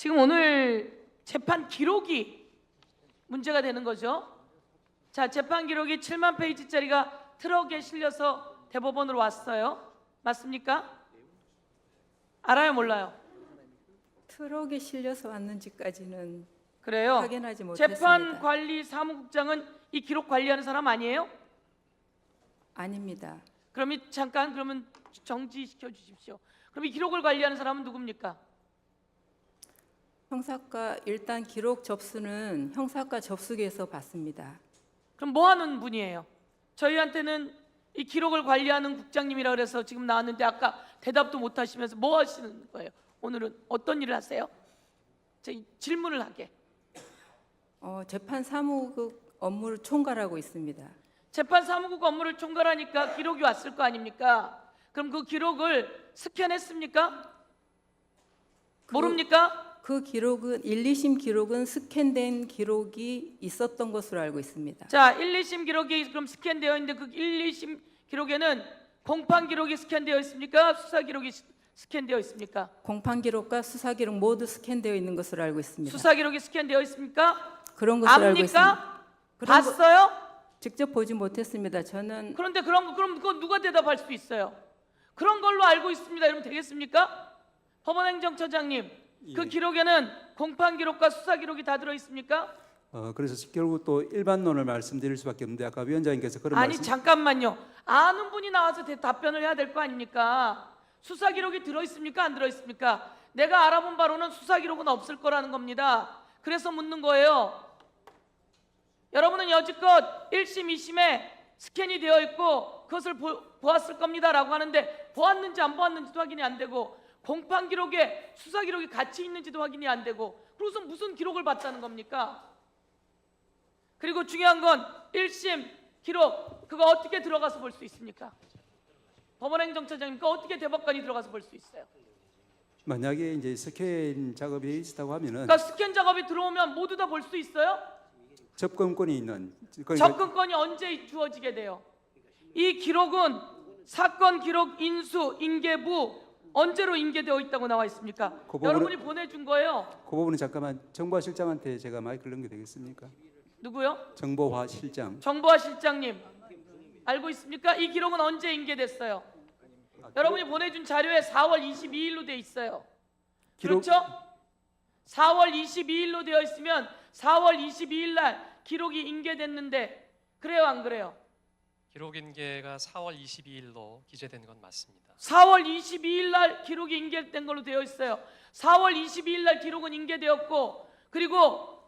지금 오늘 재판 기록이 문제가 되는 거죠. 자, 재판 기록이 7만 페이지짜리가 트럭에 실려서 대법원으로 왔어요. 맞습니까? 알아요, 몰라요? 트럭에 실려서 왔는지까지는 그래요. 확인하지 못했습니다. 재판 관리 사무국장은 이 기록 관리하는 사람 아니에요? 아닙니다. 그럼 이 잠깐 그러면 정지시켜 주십시오. 그럼 이 기록을 관리하는 사람은 누굽니까? 형사과 일단 기록 접수는 형사과 접수기에서 받습니다. 그럼 뭐 하는 분이에요? 저희한테는 이 기록을 관리하는 국장님이라 그래서 지금 나왔는데 아까 대답도 못 하시면서 뭐 하시는 거예요? 오늘은 어떤 일을 하세요? 제 질문을 하게. 어, 재판 사무국 업무를 총괄하고 있습니다. 재판 사무국 업무를 총괄하니까 기록이 왔을 거 아닙니까? 그럼 그 기록을 스캔했습니까? 모릅니까? 그 기록은 1, 2심 기록은 스캔된 기록이 있었던 것으로 알고 있습니다. 자, 1, 2심 기록이 그럼 스캔되어 있는데 그 1, 2심 기록에는 공판 기록이 스캔되어 있습니까? 수사 기록이 스- 스캔되어 있습니까? 공판 기록과 수사 기록 모두 스캔되어 있는 것으로 알고 있습니다. 수사 기록이 스캔되어 있습니까? 그런 것으로 알고 있습니다. 압니까? 그런 거- 봤어요? 직접 보지 못했습니다. 저는 그런데 그런 거 그럼 그거 누가 대답할 수 있어요? 그런 걸로 알고 있습니다. 이러면 되겠습니까? 법원행정처장님, 그 예. 기록에는 공판 기록과 수사 기록이 다 들어 있습니까? 어, 그래서 결국 또 일반론을 말씀드릴 수밖에 없는데 아까 위원장님께서 그런 아니 말씀 잠깐만요. 아는 분이 나와서 대- 답변을 해야 될 거 아닙니까? 수사 기록이 들어 있습니까? 안 들어 있습니까? 내가 알아본 바로는 수사 기록은 없을 거라는 겁니다. 그래서 묻는 거예요. 여러분은 여지껏 1심, 2심에 스캔이 되어 있고 그것을 보, 보았을 겁니다라고 하는데 보았는지 안 보았는지도 확인이 안 되고 공판 기록에 수사 기록이 같이 있는지도 확인이 안 되고 그래서 무슨 기록을 봤다는 겁니까? 그리고 중요한 건 1심 기록 그거 어떻게 들어가서 볼 수 있습니까? 법원행정처장님 그 어떻게 대법관이 들어가서 볼 수 있어요? 만약에 이제 스캔 작업이 있었다고 하면은 그러니까 스캔 작업이 들어오면 모두 다 볼 수 있어요? 접근권이 있는 그러니까 접근권이 언제 주어지게 돼요? 이 기록은 사건 기록 인수 인계부 언제로 인계되어 있다고 나와 있습니까? 그 부분은- 여러분이 보내준 거예요. 그 부분은 잠깐만 정보화 실장한테 제가 마이크를 넘겨 되겠습니까? 누구요? 정보화 실장. 정보화 실장님 알고 있습니까? 이 기록은 언제 인계됐어요? 여러분이 보내준 자료에 4월 22일로 돼 있어요. 기록- 그렇죠? 4월 22일로 되어 있으면 4월 22일 날 기록이 인계됐는데 그래요 안 그래요? 기록 인계가 4월 22일로 기재된 건 맞습니다. 4월 22일 날 기록이 인계된 걸로 되어 있어요. 4월 22일 날 기록은 인계되었고 그리고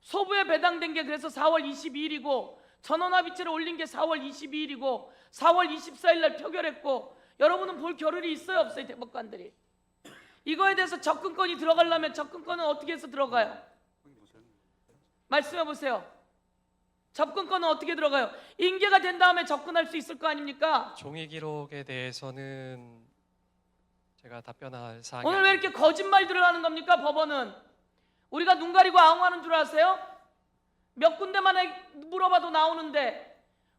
소부에 배당된 게 그래서 4월 22일이고 전원합의체를 올린 게 4월 22일이고 4월 24일 날 표결했고 여러분은 볼 겨를이 있어요 없어요 대법관들이 이거에 대해서 접근권이 들어가려면 접근권은 어떻게 해서 들어가요? 말씀해 보세요. 접근권은 어떻게 들어가요? 인계가 된 다음에 접근할 수 있을 거 아닙니까? 종이 기록에 대해서는 제가 답변할 사항이 오늘 왜. 이렇게 거짓말들을 하는 겁니까 법원은 우리가 눈 가리고 아웅하는 줄 아세요? 몇 군데만 해- 물어봐도 나오는데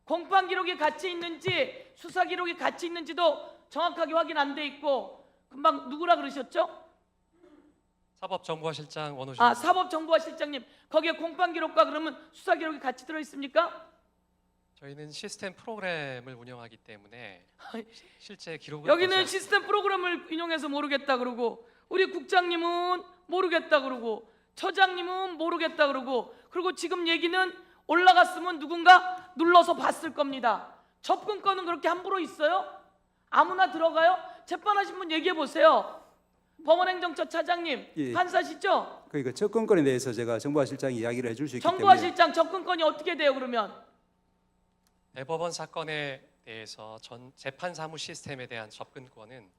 공판 기록이 같이 있는지 수사 기록이 같이 있는지도 정확하게 확인 안 돼 있고 금방 누구라 그러셨죠? 사법정보실장 원호실 아 사법정보화 실장님 거기에 공판 기록과 그러면 수사 기록이 같이 들어 있습니까? 저희는 시스템 프로그램을 운영하기 때문에 아이, 실제 기록은 여기는 시스템 프로그램을 인용해서 모르겠다 그러고 우리 국장님은 모르겠다 그러고 처장님은 모르겠다 그러고 그리고 지금 얘기는 올라갔으면 누군가 눌러서 봤을 겁니다. 접근권은 그렇게 함부로 있어요? 아무나 들어가요? 재판하신 분 얘기해 보세요. 법원행정처 차장님 예. 판사시죠? 그러니까 접근권에 대해서 제가 정보화 실장이 이야기를 해줄 수 있기 때문에 실장 접근권이 어떻게 돼요 그러면? 대법원 사건에 대해서 전 재판 사무 시스템에 대한 접근권은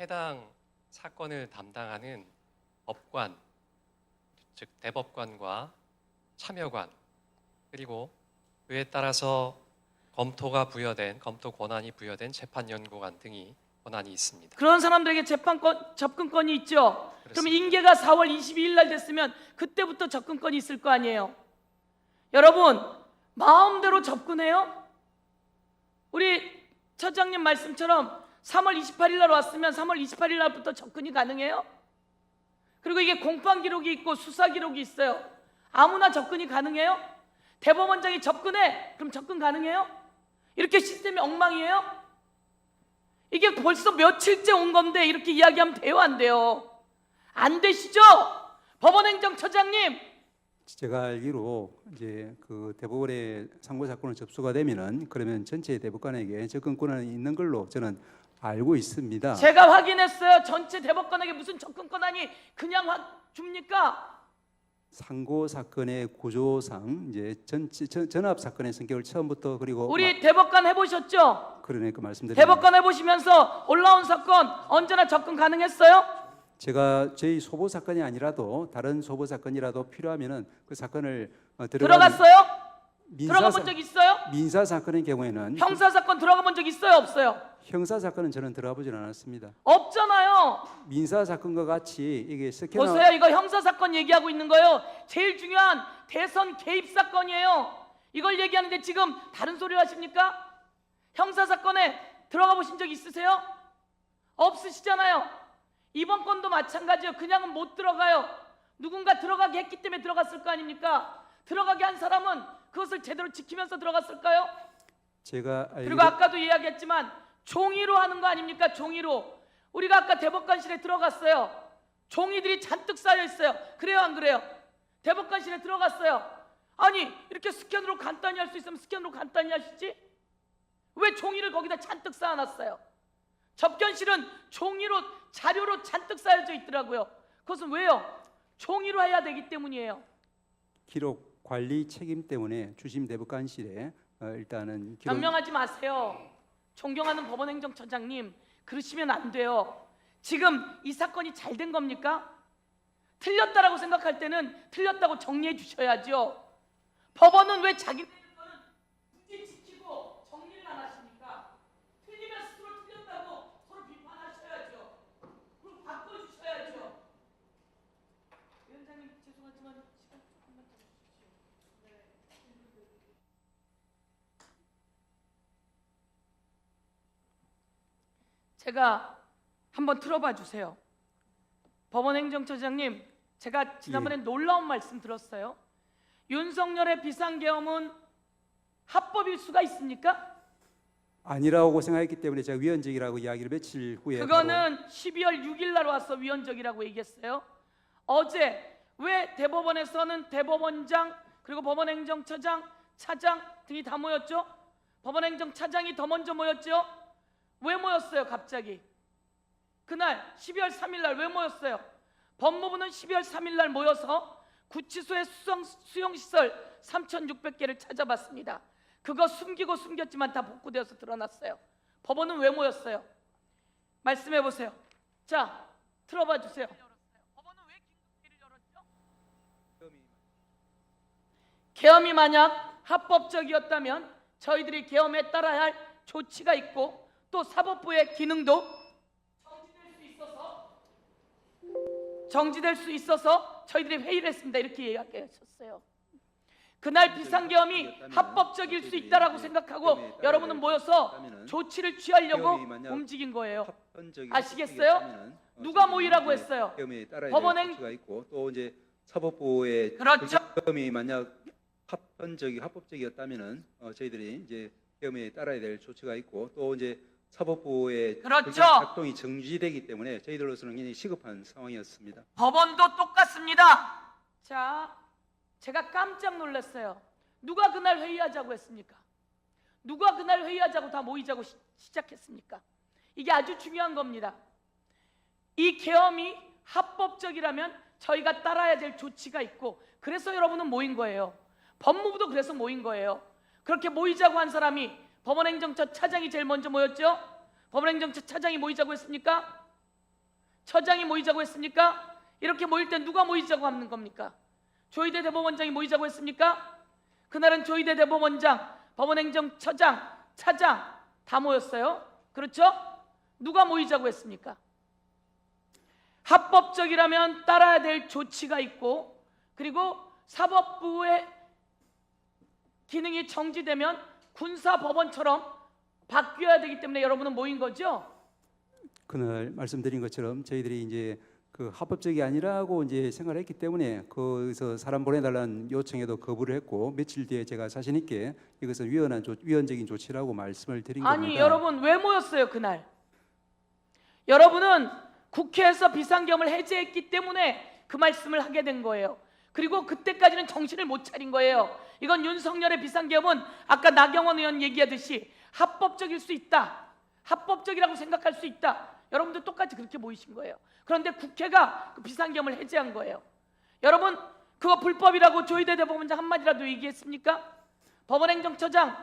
해당 사건을 담당하는 법관 즉 대법관과 참여관 그리고 그에 따라서 검토가 부여된 검토 권한이 부여된 재판연구관 등이 권한이 있습니다. 그런 사람들에게 재판권 접근권이 있죠. 그럼. 인계가 4월 22일 날 됐으면 그때부터 접근권이 있을 거 아니에요. 여러분 마음대로 접근해요. 우리 처장님 말씀처럼 3월 28일 날 왔으면 3월 28일 날부터 접근이 가능해요. 그리고 저에게 공판 기록이 있고 수사 기록이 있어요. 아무나 접근이 가능해요? 대법원장이 접근해. 그럼 접근 가능해요? 이렇게 시스템이 엉망이에요? 이게 벌써 며칠째 온 건데 이렇게 이야기하면 돼요, 안 돼요? 안 되시죠? 법원행정처장님, 제가 알기로 이제 그 대법원에 상고 사건을 접수가 되면은 그러면 전체 대법관에게 접근권이 있는 걸로 저는 알고 있습니다. 제가 확인했어요. 전체 대법관에게 무슨 접근 권한이 그냥 확 줍니까? 상고 사건의 구조상 이제 전체 전, 전압 사건의 성격을 처음부터 그리고 우리 대법관 해보셨죠? 마- 그러니까 말씀드립니다. 대법관 해보시면서 올라온 사건 언제나 접근 가능했어요? 제가 저희 소보 사건이 아니라도 다른 소보 사건이라도 필요하면은 그 사건을 어, 들어가는 들어갔어요? 들어가 사, 본적 있어요? 민사 사건의 경우에는 형사 사건 들어가 본 적 있어요? 없어요? 형사 사건은 저는 들어가 보진 않았습니다. 없잖아요. 민사 사건과 같이 이게 스캐너 보세요. 이거 형사 사건 얘기하고 있는 거예요. 제일 중요한 대선 개입 사건이에요. 이걸 얘기하는데 지금 다른 소리 하십니까? 형사 사건에 들어가 보신 적 있으세요? 없으시잖아요. 이번 건도 마찬가지예요. 그냥은 못 들어가요. 누군가 들어가게 했기 때문에 들어갔을 거 아닙니까? 들어가게 한 사람은 그것을 제대로 지키면서 들어갔을까요? 제가 알기로 그리고 아까도 이야기했지만 종이로 하는 거 아닙니까? 종이로. 우리가 아까 대법관실에 들어갔어요. 종이들이 잔뜩 쌓여 있어요. 그래요, 안 그래요? 대법관실에 들어갔어요. 아니 이렇게 스캔으로 간단히 할 수 있으면 스캔으로 간단히 하시지? 왜 종이를 거기다 잔뜩 쌓아놨어요? 접견실은 종이로 자료로 잔뜩 쌓여져 있더라고요. 그것은 왜요? 종이로 해야 되기 때문이에요. 기록 관리 책임 때문에 주심 대법관실에 어, 일단은 기록 변명하지 마세요. 존경하는 법원행정처장님, 그러시면 안 돼요. 지금 이 사건이 잘 된 겁니까? 틀렸다라고 생각할 때는 틀렸다고 정리해 주셔야죠. 법원은 왜 자기 거는 굳이 지키고 정리를 안 하십니까? 틀리면 스스로 틀렸다고 서로 비판하셔야죠. 그리고 바꿔주셔야죠. 위원장님 죄송하지만 시간 조금만 더 주십시오. 제가 한번 틀어봐 주세요. 법원행정처장님, 제가 지난번에 놀라운 말씀 들었어요. 윤석열의 비상계엄은 합법일 수가 있습니까? 아니라고 생각했기 때문에 제가 위헌적이라고 이야기를 며칠 후에 그거는 12월 6일 날 와서 위헌적이라고 얘기했어요. 어제 왜 대법원에서는 대법원장 그리고 법원행정처장, 차장 등이 다 모였죠? 법원행정차장이 더 먼저 모였죠? 왜 모였어요, 갑자기? 그날 12월 3일 날 왜 모였어요? 법무부는 12월 3일 날 모여서 구치소의 수성, 수용시설 3,600개를 찾아봤습니다. 그거 숨기고 숨겼지만 다 복구되어서 드러났어요. 법원은 왜 모였어요? 말씀해 보세요. 자, 틀어봐 주세요. 계엄이 만약 합법적이었다면 저희들이 계엄에 따라야 할 조치가 있고 또 사법부의 기능도 정지될 수 있어서 정지될 수 있어서 저희들이 회의를 했습니다. 이렇게 이야기하셨어요. 그날 비상계엄이 합법적일 수 있다라고 생각하고 여러분은 모여서 조치를 취하려고 움직인 거예요. 아시겠어요? 누가 모이라고 했어요? 법원행- 될 조치가 있고 또 이제 사법부의 그렇죠. 계엄이 만약 합헌적이 합법적이었다면은 어, 저희들이 이제 계엄에 따라야 될 조치가 있고 또 이제 사법부의 그렇죠. 작동이 정지되기 때문에 저희들로서는 굉장히 시급한 상황이었습니다. 법원도 똑같습니다. 자, 제가 깜짝 놀랐어요. 누가 그날 회의하자고 했습니까? 누가 그날 회의하자고 다 모이자고 시, 시작했습니까? 이게 아주 중요한 겁니다. 이 계엄이 합법적이라면 저희가 따라야 될 조치가 있고 그래서 여러분은 모인 거예요. 법무부도 그래서 모인 거예요. 그렇게 모이자고 한 사람이 법원행정처 차장이 제일 먼저 모였죠? 법원행정처 차장이 모이자고 했습니까? 처장이 모이자고 했습니까? 이렇게 모일 때 누가 모이자고 하는 겁니까? 조희대 대법원장이 모이자고 했습니까? 그날은 조희대 대법원장, 법원행정처장, 차장 다 모였어요. 그렇죠? 누가 모이자고 했습니까? 합법적이라면 따라야 될 조치가 있고 그리고 사법부의 기능이 정지되면 군사 법원처럼 바뀌어야 되기 때문에 여러분은 모인 거죠? 그날 말씀드린 것처럼 저희들이 이제 그 합법적이 아니라고 이제 생각을 했기 때문에 거기서 사람 보내달라는 요청에도 거부를 했고 며칠 뒤에 제가 자신 있게 이것은 위헌한 조, 위헌적인 조치라고 말씀을 드린 아니 겁니다. 여러분 왜 모였어요 그날? 여러분은 국회에서 비상경을 해제했기 때문에 그 말씀을 하게 된 거예요. 그리고 그때까지는 정신을 못 차린 거예요. 이건 윤석열의 비상경은 아까 나경원 의원 얘기하듯이 합법적일 수 있다. 합법적이라고 생각할 수 있다. 여러분들 똑같이 그렇게 모이신 거예요. 그런데 국회가 그 비상경을 해제한 거예요. 여러분 그거 불법이라고 조희대 대법원장 한마디라도 얘기했습니까? 법원행정처장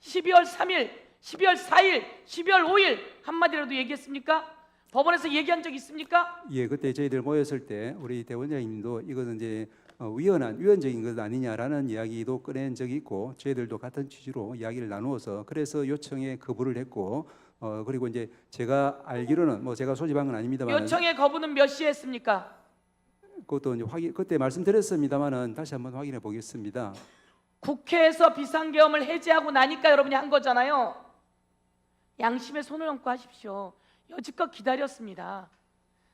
12월 3일, 12월 4일, 12월 5일 한마디라도 얘기했습니까? 법원에서 얘기한 적 있습니까? 예, 그때 저희들 모였을 때 우리 대원장님도 이것은 이제 어, 위헌한 위헌적인 것 아니냐라는 이야기도 꺼낸 적이 있고 저희들도 같은 취지로 이야기를 나누어서 그래서 요청에 거부를 했고 어 그리고 이제 제가 알기로는 뭐 제가 소집한 건 아닙니다만 요청의 거부는 몇 시에 했습니까? 그것도 이제 확인 그때 말씀드렸습니다만은 다시 한번 확인해 보겠습니다. 국회에서 비상계엄을 해제하고 나니까 여러분이 한 거잖아요. 양심에 손을 얹고 하십시오. 여지껏 기다렸습니다.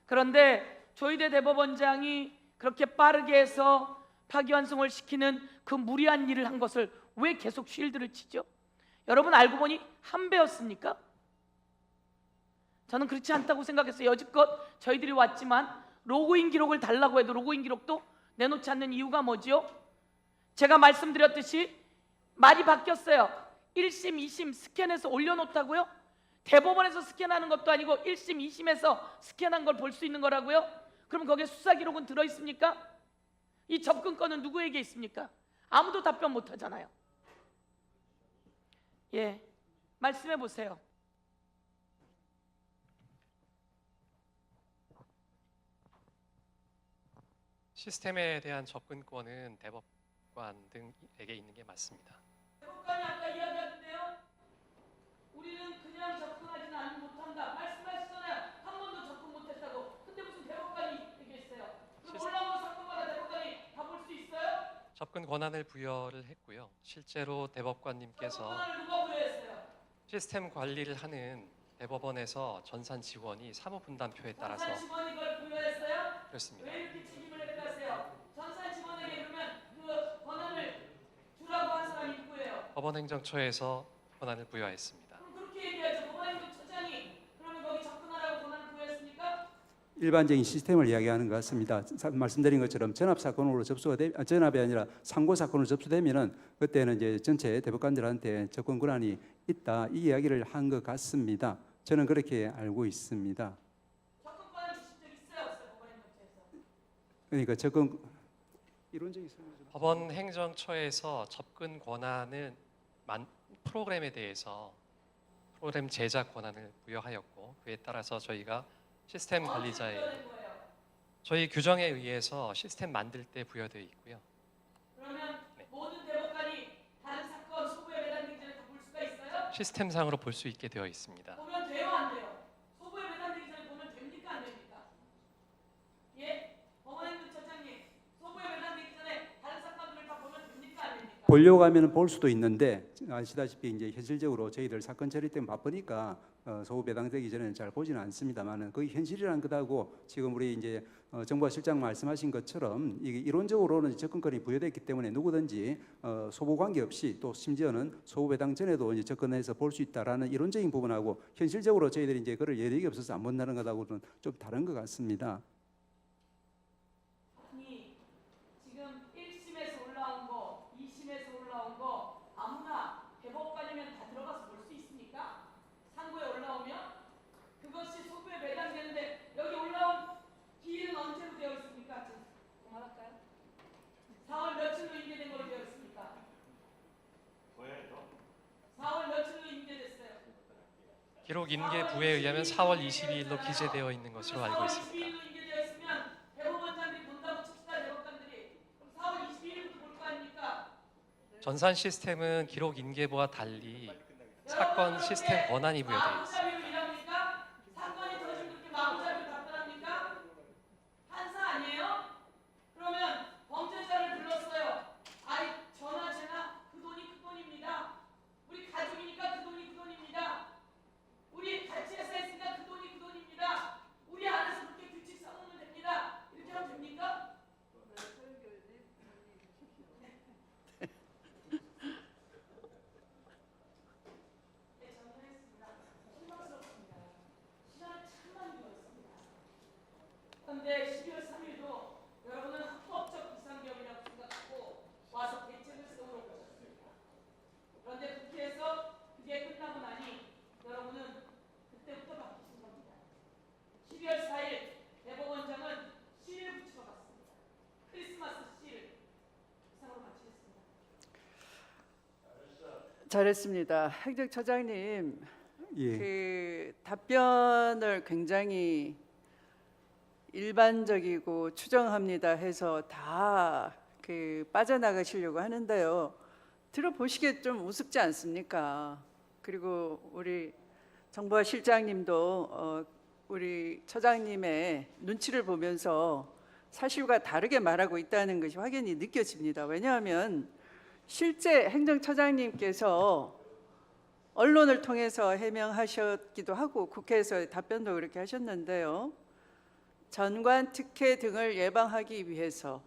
그런데 조희대 대법원장이 그렇게 빠르게 해서 파기환송을 시키는 그 무리한 일을 한 것을 왜 계속 쉴드를 치죠? 여러분 알고 보니 한 배였습니까? 저는 그렇지 않다고 생각했어요. 여지껏 저희들이 왔지만 로그인 기록을 달라고 해도 로그인 기록도 내놓지 않는 이유가 뭐지요? 제가 말씀드렸듯이 말이 바뀌었어요. 1심, 2심 스캔해서 올려놓다고요? 대법원에서 스캔하는 것도 아니고 1심, 2심에서 스캔한 걸 볼 수 있는 거라고요? 그럼 거기에 수사 기록은 들어 있습니까? 이 접근권은 누구에게 있습니까? 아무도 답변 못 하잖아요. 예. 말씀해 보세요. 시스템에 대한 접근권은 대법관 등에게 있는 게 맞습니다. 대법관이 아까 이야기하던데요. 우리는 그냥 접근하지는 않 못한다. 말씀하시잖아요. 한 번도 접근 못했다고. 근데 무슨 대법관이 얘기했어요. 그럼 시스- 올라온 사건마다 대법관이 다 볼 수 있어요? 접근 권한을 부여를 했고요. 실제로 대법관님께서? 시스템 관리를 하는 대법원에서 전산 지원이 사무 분담표에 따라서 전산 직원이 그걸 부여했어요? 그렇습니다. 왜 이렇게 책임을 획득하세요? 전산 직원에게 그러면 그 권한을 주라고 한 사람이 누구예요? 법원행정처에서 권한을 부여했습니다. 그럼 그렇게 얘기하죠. 법원행정처장이 그러면 거기 접근하라고 권한을 부여했습니까? 일반적인 시스템을 이야기하는 것 같습니다. 사- 말씀드린 것처럼 전압 사건으로 접수가 되, 아, 전압이 아니라 상고 사건으로 접수되면은 그때는 이제 전체 대법관들한테 접근 권한이 있다 이 이야기를 한 것 같습니다. 저는 그렇게 알고 있습니다. 그러니까 접근 이론적인. 법원 행정처에서 접근 권한은 만, 프로그램에 대해서 프로그램 제작 권한을 부여하였고 그에 따라서 저희가 시스템 관리자의. 저희 규정에 의해서 시스템 만들 때 부여되어 있고요. 그러면 네. 모든 대법관이 다른 사건 소부에 배당되기 전에 다볼 수가 있어요? 시스템상으로 볼 수 있게 되어 있습니다. 보면 돼요 안 돼요? 소부에 배당되기 전에 보면 됩니까 안 됩니까? 예? 법원행정처장님 소부에 배당되기 전에 다른 사건들을 다 보면 됩니까 안 됩니까? 보려고 하면 볼 수도 있는데 아시다시피 이제 현실적으로 저희들 사건 처리 때문에 바쁘니까 어, 소호 배당되기 전에는 잘 보지는 않습니다만은 그게 현실이란 것하고 지금 우리 이제 어, 정부와 실장 말씀하신 것처럼 이게 이론적으로는 접근권이 부여됐기 때문에 누구든지 어, 소보 관계 없이 또 심지어는 소호 배당 전에도 이제 접근해서 볼 수 있다라는 이론적인 부분하고 현실적으로 저희들이 이제 그럴 여력이 없어서 안 본다는 것하고는 좀 다른 것 같습니다. 아니 지금 1심에서 올라온 거, 2심에서 올라온 거 아무나 대법관이면 다 들어가서 볼 수 있습니까? 상고에 올라오면 그것이 소부에 배당되는데 여기 올라온 기일은 언제로 되어 있습니까? 좀 그만할까요? 4월 며칠로 인계된 걸로 되어 있습니까? 4월 며칠로 인계됐어요? 기록 인계 부에 의하면 4월 22일로 기재되어 있는 것으로 알고 있습니다. 22일로 인계되어 있으면 대법원장들이 본다고 칩시다 대법관들이 그럼 4월 22일부터 볼거 아닙니까? 전산 시스템은 기록 인계부와 달리 사건 시스템 권한이 부여되어 있습니다. 마구잡이로 일합니까? 사건이 터지면 그렇게 마구잡이로 답변합니까? 판사 아니에요? 그러면 범죄자를 불렀어요. 아이 전화 제나 그 돈이 그 돈입니다. 우리 가족이니까 그 돈이 그 돈입니다. 우리 같이 회사에 있으니까 그 돈이 그 돈입니다. 우리 안에서 그렇게 규칙 써놓으면 됩니다. 잘했습니다. 행정처장님, 예. 그 답변을 굉장히 일반적이고 추정합니다 해서 다 그 빠져나가시려고 하는데요. 들어보시기에 좀 우습지 않습니까? 그리고 우리 정보화 실장님도 어, 우리 처장님의 눈치를 보면서 사실과 다르게 말하고 있다는 것이 확연히 느껴집니다. 왜냐하면 실제 행정처장님께서 언론을 통해서 해명하셨기도 하고 국회에서 답변도 그렇게 하셨는데요. 전관 특혜 등을 예방하기 위해서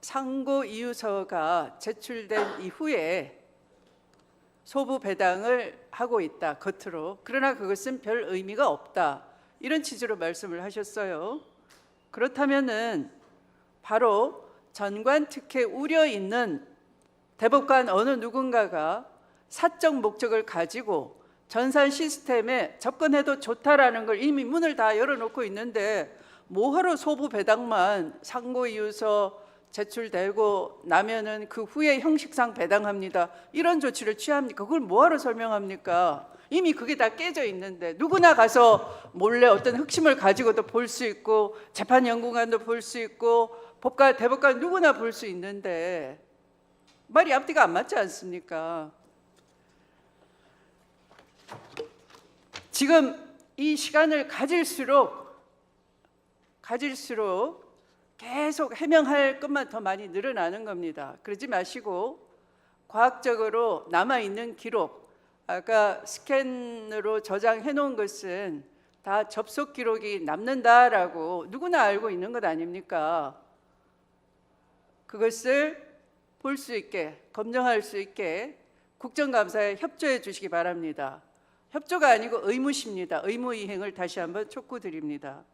상고 이유서가 제출된 이후에 소부 배당을 하고 있다 겉으로 그러나 그것은 별 의미가 없다 이런 취지로 말씀을 하셨어요. 그렇다면은 바로 전관 특혜 우려 있는 대법관 어느 누군가가 사적 목적을 가지고 전산 시스템에 접근해도 좋다라는 걸 이미 문을 다 열어놓고 있는데 뭐하러 소부 배당만 상고 이유서 제출되고 나면은 그 후에 형식상 배당합니다. 이런 조치를 취합니까? 그걸 뭐하러 설명합니까? 이미 그게 다 깨져 있는데 누구나 가서 몰래 어떤 흑심을 가지고도 볼 수 있고 재판 연구관도 볼 수 있고 법관 대법관 누구나 볼 수 있는데 말이 앞뒤가 안 맞지 않습니까? 지금 이 시간을 가질수록 가질수록 계속 해명할 것만 더 많이 늘어나는 겁니다. 그러지 마시고 과학적으로 남아 있는 기록 아까 스캔으로 저장해 놓은 것은 다 접속 기록이 남는다라고 누구나 알고 있는 것 아닙니까? 그것을 볼 수 있게 검증할 수 있게 국정감사에 협조해 주시기 바랍니다. 협조가 아니고 의무십니다. 의무 이행을 다시 한번 촉구드립니다.